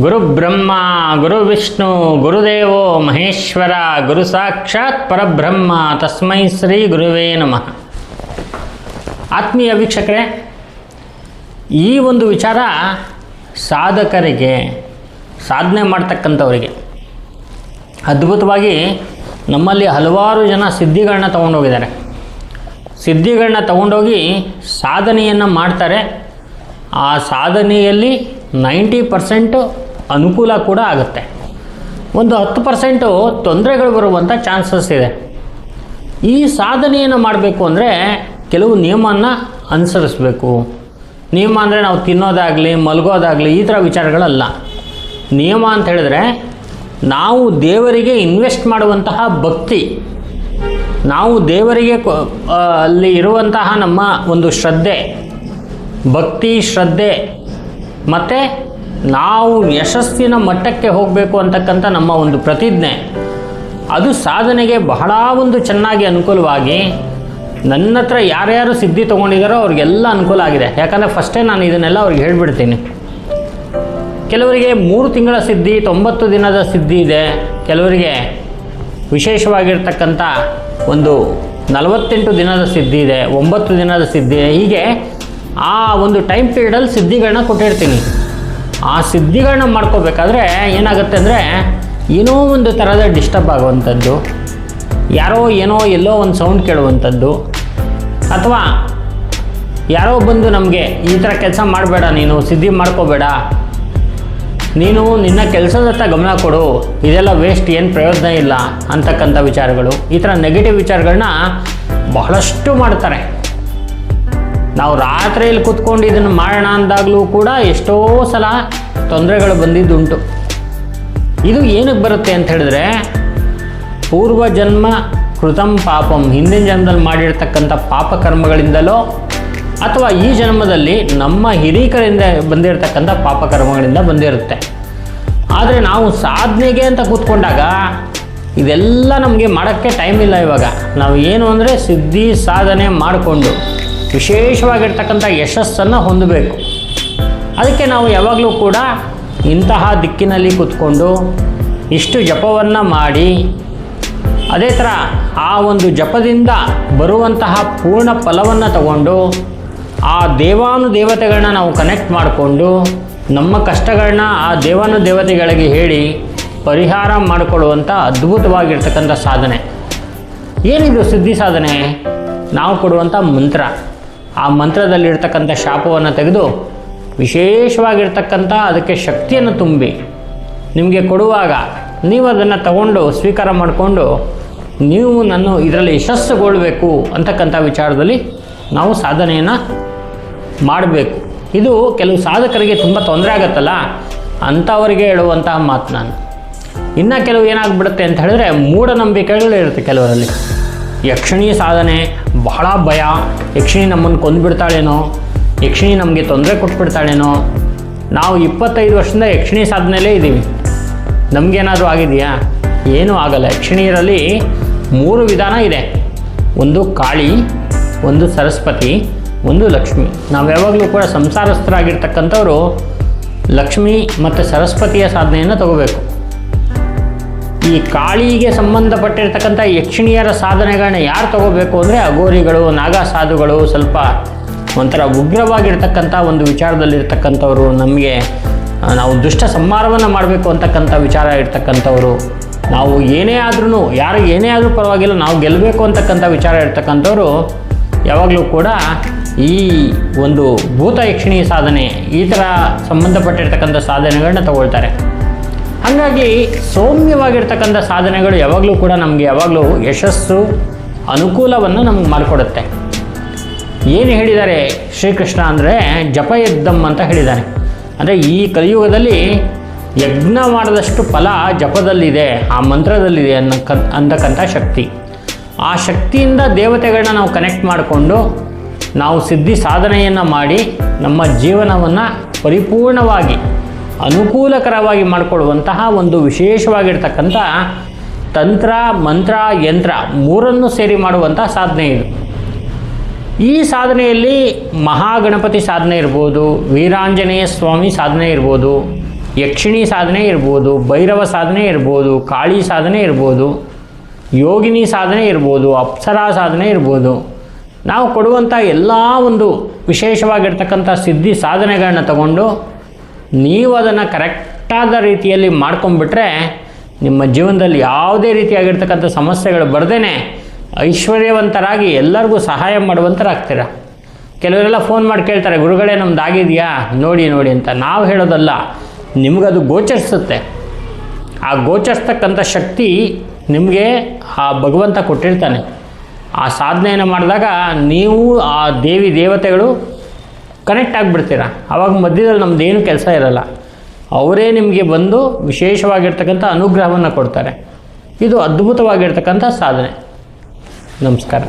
ಗುರು ಬ್ರಹ್ಮ ಗುರು ವಿಷ್ಣು ಗುರುದೇವೋ ಮಹೇಶ್ವರ ಗುರು ಸಾಕ್ಷಾತ್ ಪರಬ್ರಹ್ಮ, ತಸ್ಮೈ ಶ್ರೀ ಗುರುವೇ ನಮಃ. ಆತ್ಮೀಯ ವೀಕ್ಷಕರೇ, ಈ ಒಂದು ವಿಚಾರ ಸಾಧಕರಿಗೆ, ಸಾಧನೆ ಮಾಡ್ತಕ್ಕಂಥವರಿಗೆ, ಅದ್ಭುತವಾಗಿ ನಮ್ಮಲ್ಲಿ ಹಲವಾರು ಜನ ಸಿದ್ಧಿಗಳನ್ನ ತೊಗೊಂಡೋಗಿದ್ದಾರೆ. ಸಿದ್ಧಿಗಳನ್ನ ತಗೊಂಡೋಗಿ ಸಾಧನೆಯನ್ನು ಮಾಡ್ತಾರೆ. ಆ ಸಾಧನೆಯಲ್ಲಿ ನೈಂಟಿ ಪರ್ಸೆಂಟು ಅನುಕೂಲ ಕೂಡ ಆಗುತ್ತೆ. ಒಂದು ಹತ್ತು ಪರ್ಸೆಂಟು ತೊಂದರೆಗಳು ಬರುವಂಥ ಚಾನ್ಸಸ್ ಇದೆ. ಈ ಸಾಧನೆಯನ್ನು ಮಾಡಬೇಕು ಅಂದರೆ ಕೆಲವು ನಿಯಮನ ಅನುಸರಿಸಬೇಕು. ನಿಯಮ ಅಂದರೆ ನಾವು ತಿನ್ನೋದಾಗಲಿ, ಮಲಗೋದಾಗಲಿ ಈ ಥರ ವಿಚಾರಗಳಲ್ಲ. ನಿಯಮ ಅಂತ ಹೇಳಿದ್ರೆ ನಾವು ದೇವರಿಗೆ ಇನ್ವೆಸ್ಟ್ ಮಾಡುವಂತಹ ಭಕ್ತಿ. ನಾವು ದೇವರಿಗೆ ಅಲ್ಲಿ ಇರುವಂತಹ ನಮ್ಮ ಒಂದು ಶ್ರದ್ಧೆ. ಭಕ್ತಿ, ಶ್ರದ್ಧೆ. ಮತ್ತು ನಾವು ಯಶಸ್ಸಿನ ಮಟ್ಟಕ್ಕೆ ಹೋಗಬೇಕು ಅಂತಕ್ಕಂಥ ನಮ್ಮ ಒಂದು ಪ್ರತಿಜ್ಞೆ. ಅದು ಸಾಧನೆಗೆ ಬಹಳ ಒಂದು ಚೆನ್ನಾಗಿ ಅನುಕೂಲವಾಗಿ ನನ್ನ ಹತ್ರ ಯಾರ್ಯಾರು ಸಿದ್ಧಿ ತೊಗೊಂಡಿದ್ದಾರೋ ಅವ್ರಿಗೆಲ್ಲ ಅನುಕೂಲ ಆಗಿದೆ. ಯಾಕಂದರೆ ಫಸ್ಟೇ ನಾನು ಇದನ್ನೆಲ್ಲ ಅವ್ರಿಗೆ ಹೇಳಿಬಿಡ್ತೀನಿ. ಕೆಲವರಿಗೆ ಮೂರು ತಿಂಗಳ ಸಿದ್ಧಿ, ತೊಂಬತ್ತು ದಿನದ ಸಿದ್ಧಿ ಇದೆ. ಕೆಲವರಿಗೆ ವಿಶೇಷವಾಗಿರ್ತಕ್ಕಂಥ ಒಂದು ನಲವತ್ತೆಂಟು ದಿನದ ಸಿದ್ಧಿ ಇದೆ, ಒಂಬತ್ತು ದಿನದ ಸಿದ್ಧಿ ಇದೆ. ಹೀಗೆ ಆ ಒಂದು ಟೈಮ್ ಪೀರಿಯಡಲ್ಲಿ ಸಿದ್ಧಿಗಳನ್ನ ಕೊಟ್ಟಿರ್ತೀನಿ. ಆ ಸಿದ್ಧಿಗಳನ್ನ ಮಾಡ್ಕೋಬೇಕಾದ್ರೆ ಏನಾಗುತ್ತೆ ಅಂದರೆ ಏನೋ ಒಂದು ಥರದ ಡಿಸ್ಟರ್ಬ್ ಆಗುವಂಥದ್ದು, ಯಾರೋ ಏನೋ ಎಲ್ಲೋ ಒಂದು ಸೌಂಡ್ ಕೇಳುವಂಥದ್ದು, ಅಥವಾ ಯಾರೋ ಬಂದು ನಮಗೆ ಈ ಥರ ಕೆಲಸ ಮಾಡಬೇಡ, ನೀನು ಸಿದ್ಧಿ ಮಾಡ್ಕೋಬೇಡ, ನೀನು ನಿನ್ನ ಕೆಲಸದತ್ತ ಗಮನ ಕೊಡು, ಇದೆಲ್ಲ ವೇಸ್ಟ್ ಏನು ಪ್ರಯೋಜನ ಇಲ್ಲ ಅಂತಕ್ಕಂಥ ವಿಚಾರಗಳು. ಈ ಥರ ನೆಗೆಟಿವ್ ವಿಚಾರಗಳನ್ನ ಬಹಳಷ್ಟು ಮಾಡ್ತಾರೆ. ನಾವು ರಾತ್ರಿಯಲ್ಲಿ ಕೂತ್ಕೊಂಡು ಇದನ್ನು ಮಾಡೋಣ ಅಂದಾಗಲೂ ಕೂಡ ಎಷ್ಟೋ ಸಲ ತೊಂದರೆಗಳು ಬಂದಿದ್ದುಂಟು. ಇದು ಏನಕ್ಕೆ ಬರುತ್ತೆ ಅಂತ ಹೇಳಿದ್ರೆ, ಪೂರ್ವ ಜನ್ಮ ಕೃತಂ ಪಾಪಂ, ಹಿಂದಿನ ಜನ್ಮದಲ್ಲಿ ಮಾಡಿರ್ತಕ್ಕಂಥ ಪಾಪ ಕರ್ಮಗಳಿಂದಲೋ, ಅಥವಾ ಈ ಜನ್ಮದಲ್ಲಿ ನಮ್ಮ ಹಿರೀಕರಿಂದ ಬಂದಿರತಕ್ಕಂಥ ಪಾಪ ಕರ್ಮಗಳಿಂದ ಬಂದಿರುತ್ತೆ. ಆದರೆ ನಾವು ಸಾಧನೆಗೆ ಅಂತ ಕೂತ್ಕೊಂಡಾಗ, ಇದೆಲ್ಲ ನಮಗೆ ಮಾಡೋಕ್ಕೆ ಟೈಮ್ ಇಲ್ಲ ಇವಾಗ. ನಾವು ಏನು ಅಂದರೆ ಸಿದ್ಧಿ ಸಾಧನೆ ಮಾಡಿಕೊಂಡು, ವಿಶೇಷವಾಗಿರ್ತಕ್ಕಂಥ ಯಶಸ್ಸನ್ನು ಹೊಂದಬೇಕು. ಅದಕ್ಕೆ ನಾವು ಯಾವಾಗಲೂ ಕೂಡ ಇಂತಹ ದಿಕ್ಕಿನಲ್ಲಿ ಕೂತ್ಕೊಂಡು ಇಷ್ಟು ಜಪವನ್ನು ಮಾಡಿ, ಅದೇ ಥರ ಆ ಒಂದು ಜಪದಿಂದ ಬರುವಂತಹ ಪೂರ್ಣ ಫಲವನ್ನು ತಗೊಂಡು ಆ ದೇವಾನುದೇವತೆಗಳನ್ನ ನಾವು ಕನೆಕ್ಟ್ ಮಾಡಿಕೊಂಡು ನಮ್ಮ ಕಷ್ಟಗಳನ್ನ ಆ ದೇವಾನುದೇವತೆಗಳಿಗೆ ಹೇಳಿ ಪರಿಹಾರ ಮಾಡಿಕೊಳ್ಳುವಂಥ ಅದ್ಭುತವಾಗಿರ್ತಕ್ಕಂಥ ಸಾಧನೆ. ಏನಿದು ಸಿದ್ಧಿ ಸಾಧನೆ? ನಾವು ಕೊಡುವಂಥ ಮಂತ್ರ. ಆ ಮಂತ್ರದಲ್ಲಿರ್ತಕ್ಕಂಥ ಶಾಪವನ್ನು ತೆಗೆದು ವಿಶೇಷವಾಗಿರ್ತಕ್ಕಂಥ ಅದಕ್ಕೆ ಶಕ್ತಿಯನ್ನು ತುಂಬಿ ನಿಮಗೆ ಕೊಡುವಾಗ ನೀವು ಅದನ್ನು ತಗೊಂಡು ಸ್ವೀಕಾರ ಮಾಡಿಕೊಂಡು ನೀವು ನಾನು ಇದರಲ್ಲಿ ಯಶಸ್ಸುಗೊಳ್ಬೇಕು ಅಂತಕ್ಕಂಥ ವಿಚಾರದಲ್ಲಿ ನಾವು ಸಾಧನೆಯನ್ನು ಮಾಡಬೇಕು. ಇದು ಕೆಲವು ಸಾಧಕರಿಗೆ ತುಂಬ ತೊಂದರೆ ಆಗುತ್ತಲ್ಲ? ಅಂಥವರಿಗೆ ಹೇಳುವಂತಹ ಮಾತು ನಾನು. ಇನ್ನು ಕೆಲವು ಏನಾಗ್ಬಿಡುತ್ತೆ ಅಂತ ಹೇಳಿದ್ರೆ ಮೂಢನಂಬಿಕೆಗಳು ಇರುತ್ತೆ ಕೆಲವರಲ್ಲಿ. ಯಕ್ಷಿಣಿ ಸಾಧನೆ ಬಹಳ ಭಯ. ಯಕ್ಷಿಣಿ ನಮ್ಮನ್ನು ಕೊಂದುಬಿಡ್ತಾಳೇನೋ? ಯಕ್ಷಿಣಿ ನಮಗೆ ತೊಂದರೆ ಕೊಟ್ಬಿಡ್ತಾಳೇನೋ? ನಾವು ಇಪ್ಪತ್ತೈದು ವರ್ಷದಿಂದ ಯಕ್ಷಿಣಿ ಸಾಧನೆಯಲ್ಲೇ ಇದ್ದೀವಿ. ನಮಗೇನಾದರೂ ಆಗಿದೆಯಾ? ಏನೂ ಆಗಲ್ಲ. ಯಕ್ಷಿಣಿಯರಲ್ಲಿ ಮೂರು ವಿಧಾನ ಇದೆ. ಒಂದು ಕಾಳಿ, ಒಂದು ಸರಸ್ವತಿ, ಒಂದು ಲಕ್ಷ್ಮಿ. ನಾವು ಯಾವಾಗಲೂ ಕೂಡ ಸಂಸಾರಸ್ಥರಾಗಿರ್ತಕ್ಕಂಥವ್ರು ಲಕ್ಷ್ಮಿ ಮತ್ತು ಸರಸ್ವತಿಯ ಸಾಧನೆಯನ್ನು ತಗೋಬೇಕು. ಈ ಕಾಳಿಗೆ ಸಂಬಂಧಪಟ್ಟಿರ್ತಕ್ಕಂಥ ಯಕ್ಷಿಣಿಯರ ಸಾಧನೆಗಳನ್ನ ಯಾರು ತಗೋಬೇಕು ಅಂದರೆ ಅಗೋರಿಗಳು ನಾಗ ಸಾಧುಗಳು ಸ್ವಲ್ಪ ಒಂಥರ ಉಗ್ರವಾಗಿರ್ತಕ್ಕಂಥ ಒಂದು ವಿಚಾರದಲ್ಲಿರ್ತಕ್ಕಂಥವ್ರು, ನಮಗೆ ನಾವು ದುಷ್ಟ ಸಂಹಾರವನ್ನು ಮಾಡಬೇಕು ಅಂತಕ್ಕಂಥ ವಿಚಾರ ಇರ್ತಕ್ಕಂಥವ್ರು. ನಾವು ಏನೇ ಆದ್ರೂ ಯಾರು ಏನೇ ಆದರೂ ಪರವಾಗಿಲ್ಲ, ನಾವು ಗೆಲ್ಲಬೇಕು ಅಂತಕ್ಕಂಥ ವಿಚಾರ ಇರ್ತಕ್ಕಂಥವ್ರು, ಯಾವಾಗಲೂ ಕೂಡ ಈ ಒಂದು ಭೂತ ಯಕ್ಷಿಣಿ ಸಾಧನೆ, ಈ ಥರ ಸಂಬಂಧಪಟ್ಟಿರ್ತಕ್ಕಂಥ ಸಾಧನೆಗಳನ್ನ ತಗೊಳ್ತಾರೆ. ಹಾಗಾಗಿ ಸೌಮ್ಯವಾಗಿರ್ತಕ್ಕಂಥ ಸಾಧನೆಗಳು ಯಾವಾಗಲೂ ಕೂಡ ನಮಗೆ ಯಾವಾಗಲೂ ಯಶಸ್ಸು, ಅನುಕೂಲವನ್ನು ನಮ್ಗೆ ಮಾಡಿಕೊಡುತ್ತೆ. ಏನು ಹೇಳಿದ್ದಾರೆ? ಶ್ರೀಕೃಷ್ಣ ಅಂದರೆ ಜಪಯದ್ದಂ ಅಂತ ಹೇಳಿದ್ದಾನೆ. ಅಂದರೆ ಈ ಕಲಿಯುಗದಲ್ಲಿ ಯಜ್ಞ ಮಾಡಿದಷ್ಟು ಫಲ ಜಪದಲ್ಲಿದೆ, ಆ ಮಂತ್ರದಲ್ಲಿದೆ ಅನ್ನಕ್ಕ ಅಂತಕ್ಕಂಥ ಶಕ್ತಿ. ಆ ಶಕ್ತಿಯಿಂದ ದೇವತೆಗಳನ್ನ ನಾವು ಕನೆಕ್ಟ್ ಮಾಡಿಕೊಂಡು ನಾವು ಸಿದ್ಧಿ ಸಾಧನೆಯನ್ನು ಮಾಡಿ ನಮ್ಮ ಜೀವನವನ್ನು ಪರಿಪೂರ್ಣವಾಗಿ, ಅನುಕೂಲಕರವಾಗಿ ಮಾಡಿಕೊಳ್ಳುವಂತಹ ಒಂದು ವಿಶೇಷವಾಗಿರ್ತಕ್ಕಂಥ ತಂತ್ರ, ಮಂತ್ರ, ಯಂತ್ರ ಮೂರನ್ನು ಸೇರಿ ಮಾಡುವಂಥ ಸಾಧನೆ ಇದು. ಈ ಸಾಧನೆಯಲ್ಲಿ ಮಹಾಗಣಪತಿ ಸಾಧನೆ ಇರ್ಬೋದು, ವೀರಾಂಜನೇಯ ಸ್ವಾಮಿ ಸಾಧನೆ ಇರ್ಬೋದು, ಯಕ್ಷಿಣಿ ಸಾಧನೆ ಇರ್ಬೋದು, ಭೈರವ ಸಾಧನೆ ಇರ್ಬೋದು, ಕಾಳಿ ಸಾಧನೆ ಇರ್ಬೋದು, ಯೋಗಿನಿ ಸಾಧನೆ ಇರ್ಬೋದು, ಅಪ್ಸರಾ ಸಾಧನೆ ಇರ್ಬೋದು. ನಾವು ಕೊಡುವಂಥ ಎಲ್ಲ ಒಂದು ವಿಶೇಷವಾಗಿರ್ತಕ್ಕಂಥ ಸಿದ್ಧಿ ಸಾಧನೆಗಳನ್ನ ತಗೊಂಡು ನೀವು ಅದನ್ನು ಕರೆಕ್ಟಾದ ರೀತಿಯಲ್ಲಿ ಮಾಡ್ಕೊಂಬಿಟ್ರೆ ನಿಮ್ಮ ಜೀವನದಲ್ಲಿ ಯಾವುದೇ ರೀತಿಯಾಗಿರ್ತಕ್ಕಂಥ ಸಮಸ್ಯೆಗಳು ಬರ್ದೇ ಐಶ್ವರ್ಯವಂತರಾಗಿ ಎಲ್ಲರಿಗೂ ಸಹಾಯ ಮಾಡುವಂತರಾಗ್ತೀರ? ಕೆಲವರೆಲ್ಲ ಫೋನ್ ಮಾಡಿ ಕೇಳ್ತಾರೆ, ಗುರುಗಳೇ, ನಮ್ದು ಆಗಿದೆಯಾ? ನೋಡಿ ನೋಡಿ ಅಂತ. ನಾವು ಹೇಳೋದಲ್ಲ, ನಿಮಗದು ಗೋಚರಿಸುತ್ತೆ. ಆ ಗೋಚರಿಸ್ತಕ್ಕಂಥ ಶಕ್ತಿ ನಿಮಗೆ ಆ ಭಗವಂತ ಕೊಟ್ಟಿರ್ತಾನೆ. ಆ ಸಾಧನೆಯನ್ನು ಮಾಡಿದಾಗ ನೀವು ಆ ದೇವಿ ದೇವತೆಗಳು ಕನೆಕ್ಟ್ ಆಗಿಬಿಡ್ತೀರ. ಆವಾಗ ಮಧ್ಯದಲ್ಲಿ ನಮ್ದು ಏನು ಕೆಲಸ ಇರಲ್ಲ. ಅವರೇ ನಿಮಗೆ ಬಂದು ವಿಶೇಷವಾಗಿರ್ತಕ್ಕಂಥ ಅನುಗ್ರಹವನ್ನು ಕೊಡ್ತಾರೆ. ಇದು ಅದ್ಭುತವಾಗಿರ್ತಕ್ಕಂಥ ಸಾಧನೆ. ನಮಸ್ಕಾರ.